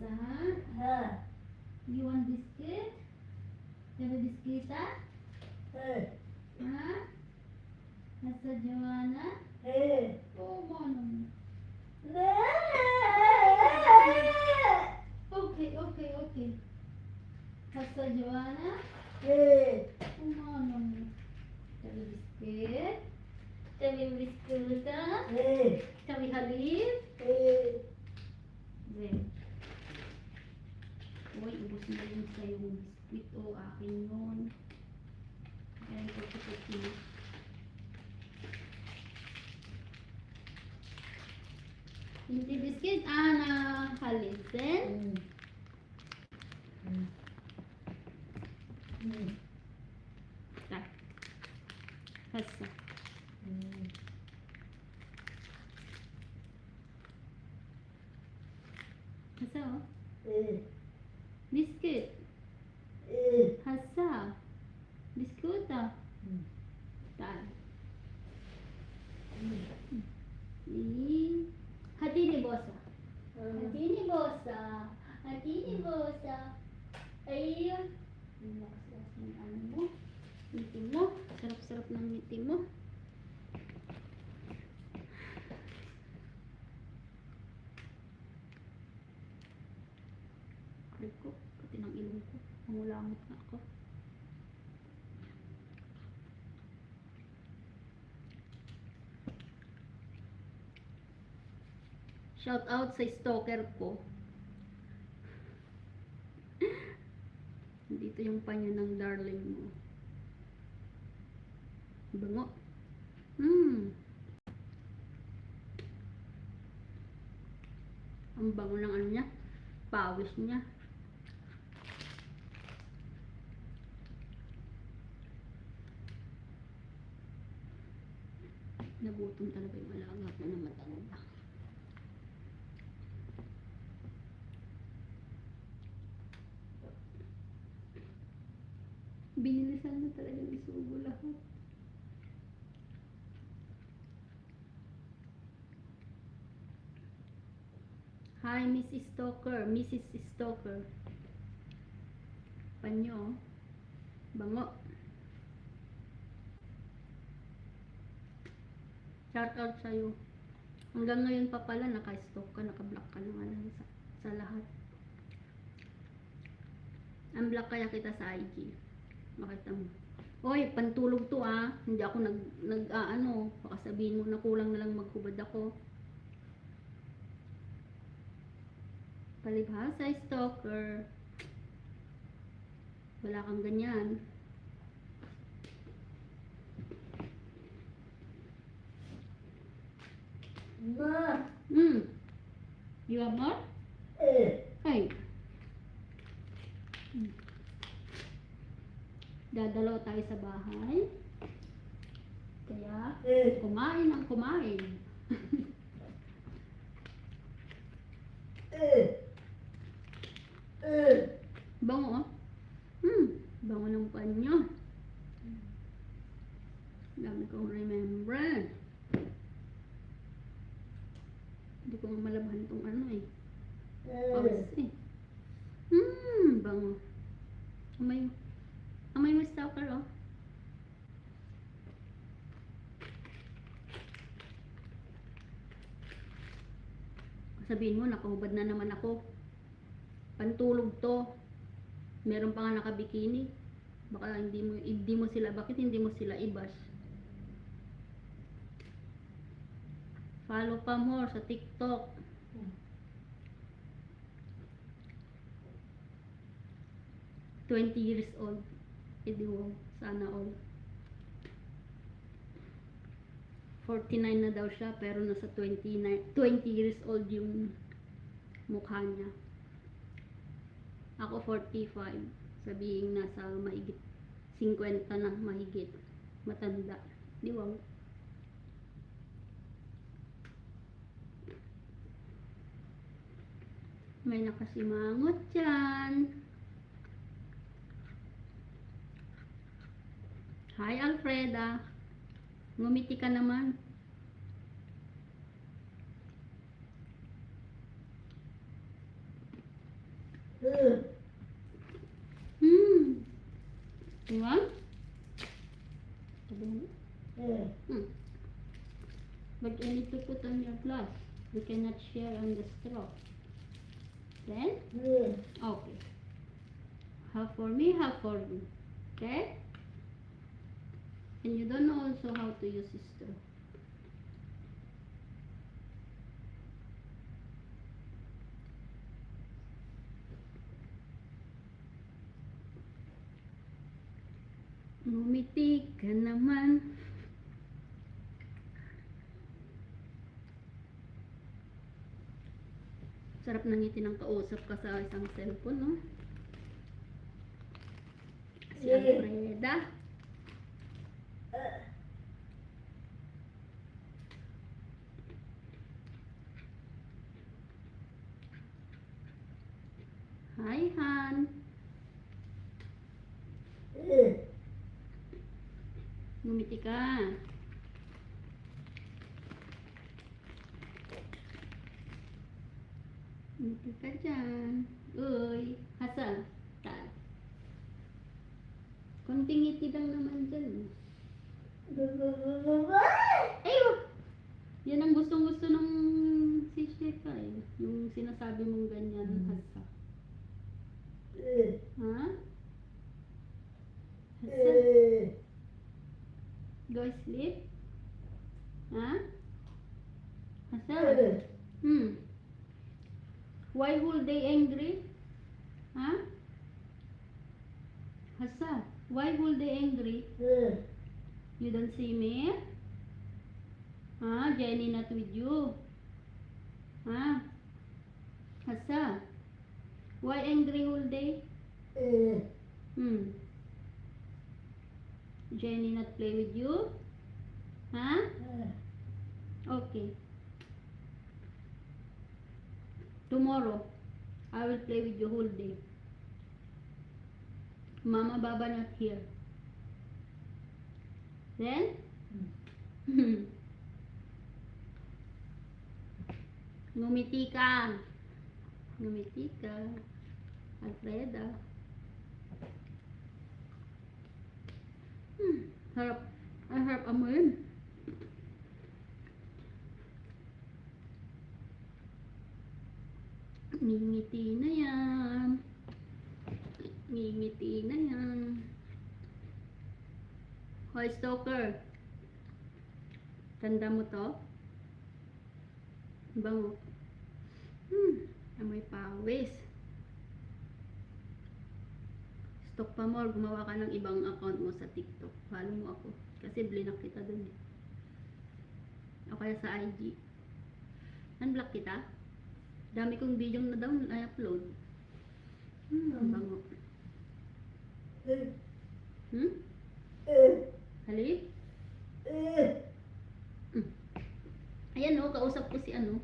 Hasa. Ha. You want biscuit? Have a biscuit, ah? He. Ha? Hasa Joanna? He. Oh, manong. Ne. Okay, okay, okay. Hasa Joanna? He. Oh, manong. Have a biscuit? Have a biscuit, ah? Sa yung biscuit. O, akin yun. Ayan ko si Puti. Hindi biscuit, ah, na halisen. Hmm. Hmm. Ta. Hasa. Hmm. Hasa, oh. He. Biscuit. He. Hasa. Biskuit, ah. Hmm. Ta. Hmm. I. Hati ni bosa. Hmm. Hati ni bosa. Hati ni bosa. Ayun. Ang lakas-lakas ng ano mo. Ngiti mo. Sarap-sarap ng ngiti mo. Aray ko, pati ng ilong ko. Mangulamot na ako. Shout out sa stalker ko. Dito yung panya ng darling mo. Bango. Hmm. Ang bango ng ano niya. Pawis niya. Nagutom talaga yung alaga ko na matanda. Binilisan na talagang isubo lahat. Hi, Mrs. Stoker. Mrs. Stoker. Panyo. Bango. Shout out sa'yo. Hanggang ngayon pa pala, naka-stalk ka, naka-block ka na nga lang sa, sa lahat. Unblock kaya kita sa IG. Makita mo. Hoy, pantulog to ah. Hindi ako nag, nag ah, ano, baka sabihin mo na kulang na lang maghubad ako. Palibhasa, stalker. Wala kang ganyan. Ma. Hmm. You have more? He. Ay. Dadalaw tayo sa bahay. Kaya, He. kumain ang kumain. He. He. Bango, oh. Hmm. Bango ng panyo. Dami kong remembrance. Hindi ko nga malabahan tong ano eh. Pawis He. eh. Hmm, bango. Amay, amay mo stalker oh. Sabihin mo, nakahubad na naman ako. Pantulog to. Meron pa nga nakabikini. Baka hindi mo, hindi mo sila, bakit hindi mo sila i-bash? Follow pa more sa TikTok. Twenty years old. Edi wow, sana all. 49 na daw siya, pero nasa 29, 20 years old yung mukha niya. Ako 45. Sabihin nasa mahigit 50 na mahigit. Matanda. Di wow. May nakasimangot dyan. Hi, Alfreda. Ngumiti ka naman. Hmm. You mo. Hmm. But you need to put on your glass. We cannot share on the straw. Then? Okay. Half for me, half for you. Okay? And you don't know also how to use a straw. Ngumiti ka naman. Sarap ng ngiti ng kausap ka sa isang cellphone, no? Si Alfreda. Hi, Han. Ngumiti ka. Ngumiti ka dyan. Uy, Hasan. Taas. Konting ngiti lang naman dyan. Ayaw! Yan ang gustong gusto ng si Sheka eh. Yung sinasabi mong ganyan, Mm. Hasa. Ha? Hasa? Go sleep? Ha? Hasa? Hmm. Why whole day angry? Ha? Hasa? Why whole day angry? Me? Ha? Jenny not with you? Ha? Hasa? Why angry whole day? Hmm. Jenny not play with you? Ha? Okay. Tomorrow, I will play with you whole day. Mama, Baba not here. Then? Ngumiti ka. Ngumiti ka. Alfreda. Hmm, harap. Ay, harap amoyin. Ngingiti na yan. Ngingiti na yan. Hoy, stalker. Tanda mo to? Bango. Hmm, amoy pawis. Stalk pa more, gumawa ka ng ibang account mo sa TikTok. Follow mo ako. Kasi blinak kita dun eh. O kaya sa IG. Unblock kita? Dami kong video na daw na upload. Hmm, ang bango. Hmm? Halip? Ayan o, kausap ko si ano.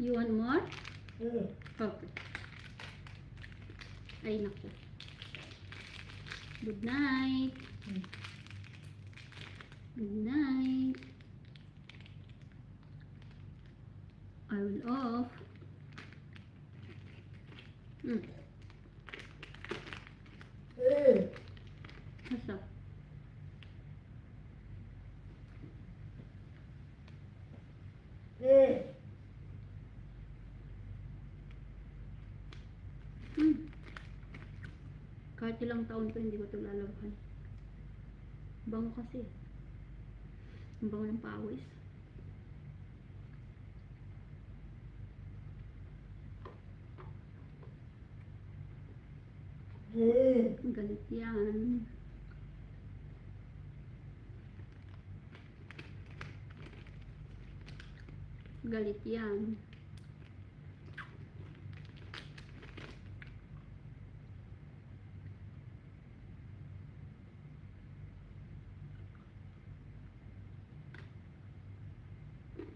You want more? Okay. Ay, naku. Good night. Good night. I will off. Hmm. Asa? Kahit ilang taon pa hindi ko ito lalabhan. Bango kasi. Ang bango ng pawis. Eh. Galit yan. Galit yan.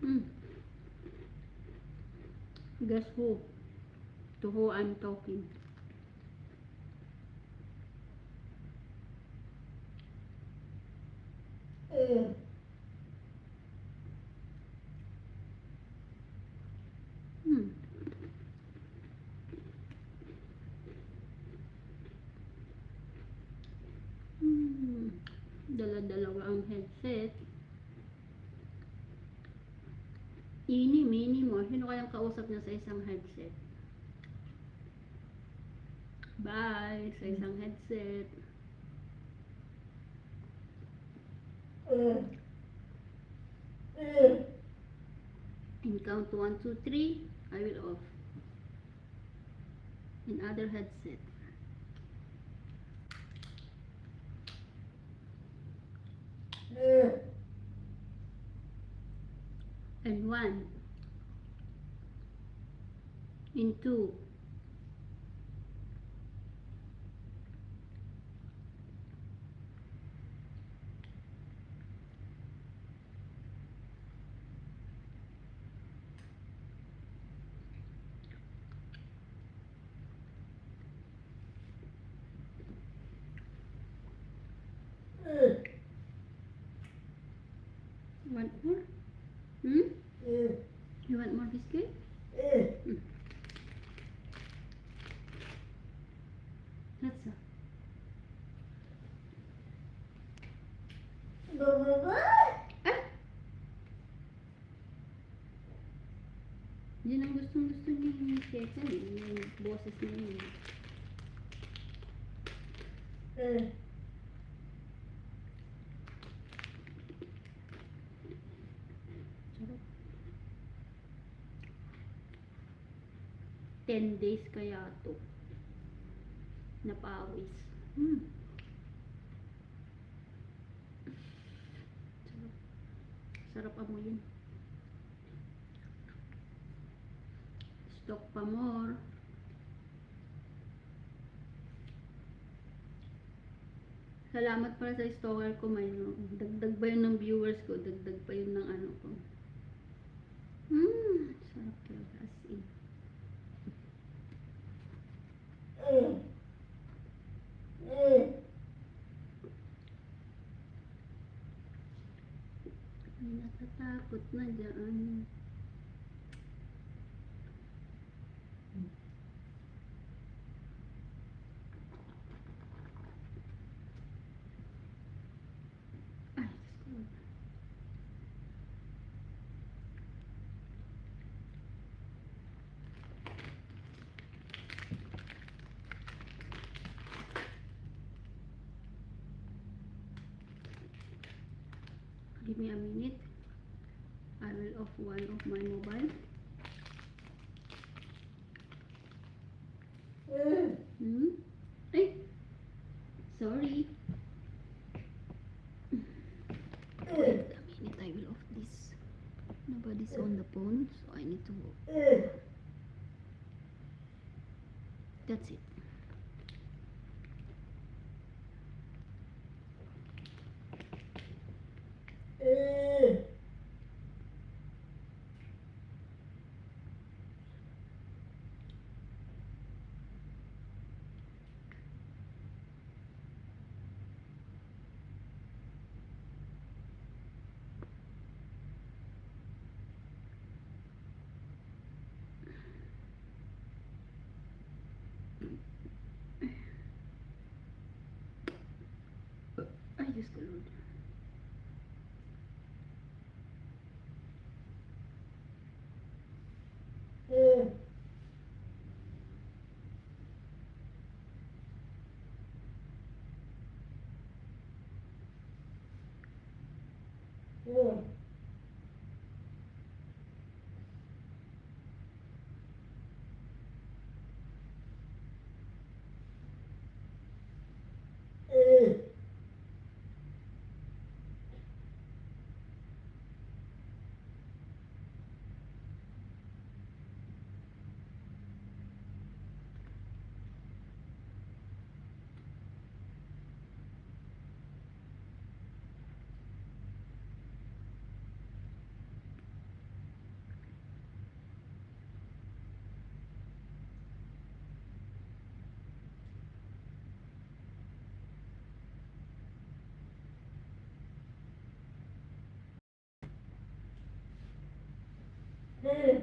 Hmm. Guess who? To who I'm talking. Eh. Hmm. Hmm. Dala-dalawa ang headset. Ini, mini mo. Sino kayang kausap niya sa isang headset? Bye! Sa isang headset. In count 1, 2, 3, I will off. In other headset. Eh. And 1. In 2. 10 days kaya to napawis hmm. sarap sarap amuyin stock pa more Salamat pala sa stalker ko. May, dagdag ba yun ng viewers ko? Dagdag pa yun ng ano ko. Mmm. Natatakot na dyan. Ay, Diyos ko. Give me a minute. I will off one of my mobile. Eh. Hmm? Ay! Sorry. Hmm.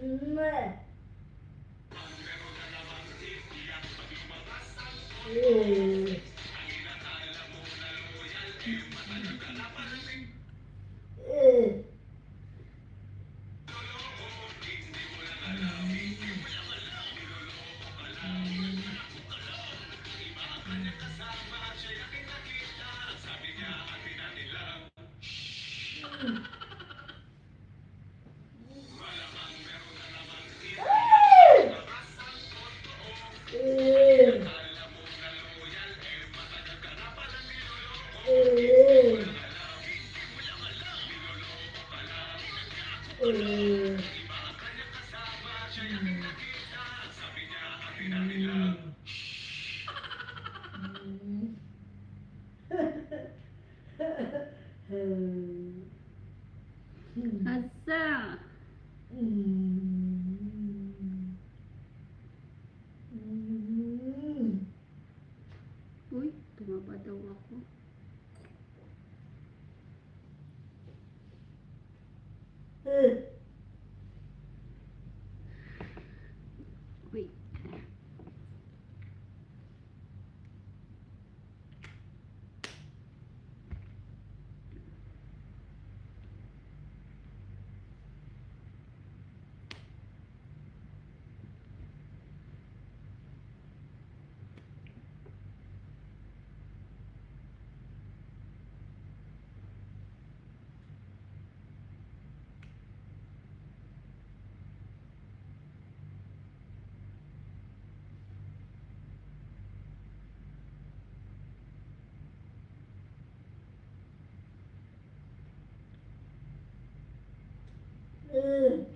嗯 eh,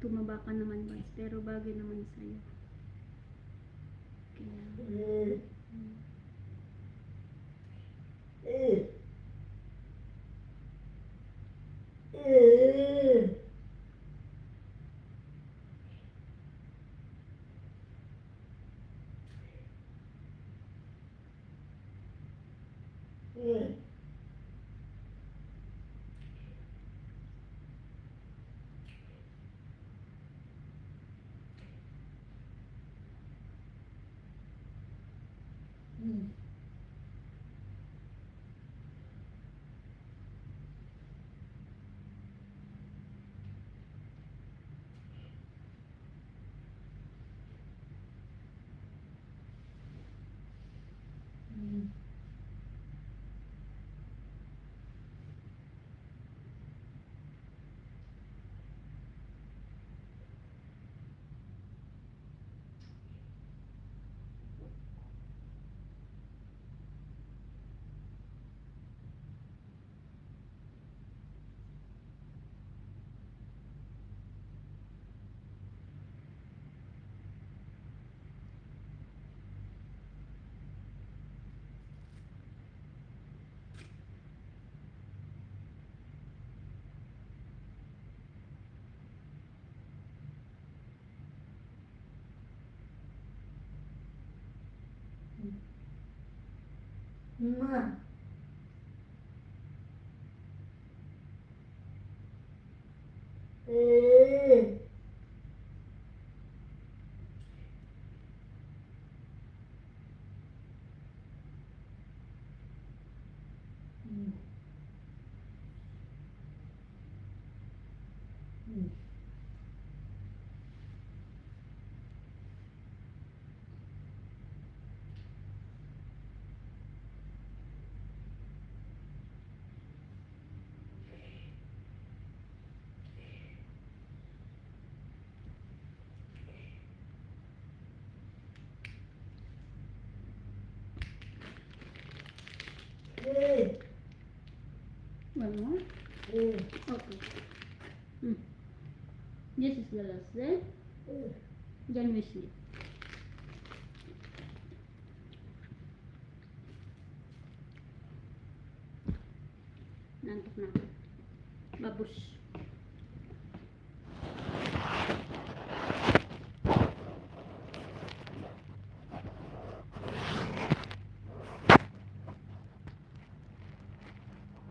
tumaba ka naman guys pero bagay naman sa'yo kaya eh. Ma. Eh. Mm. Mm. Eh. One more. Eh. Okay. Hmm. This is the last day. Eh. Then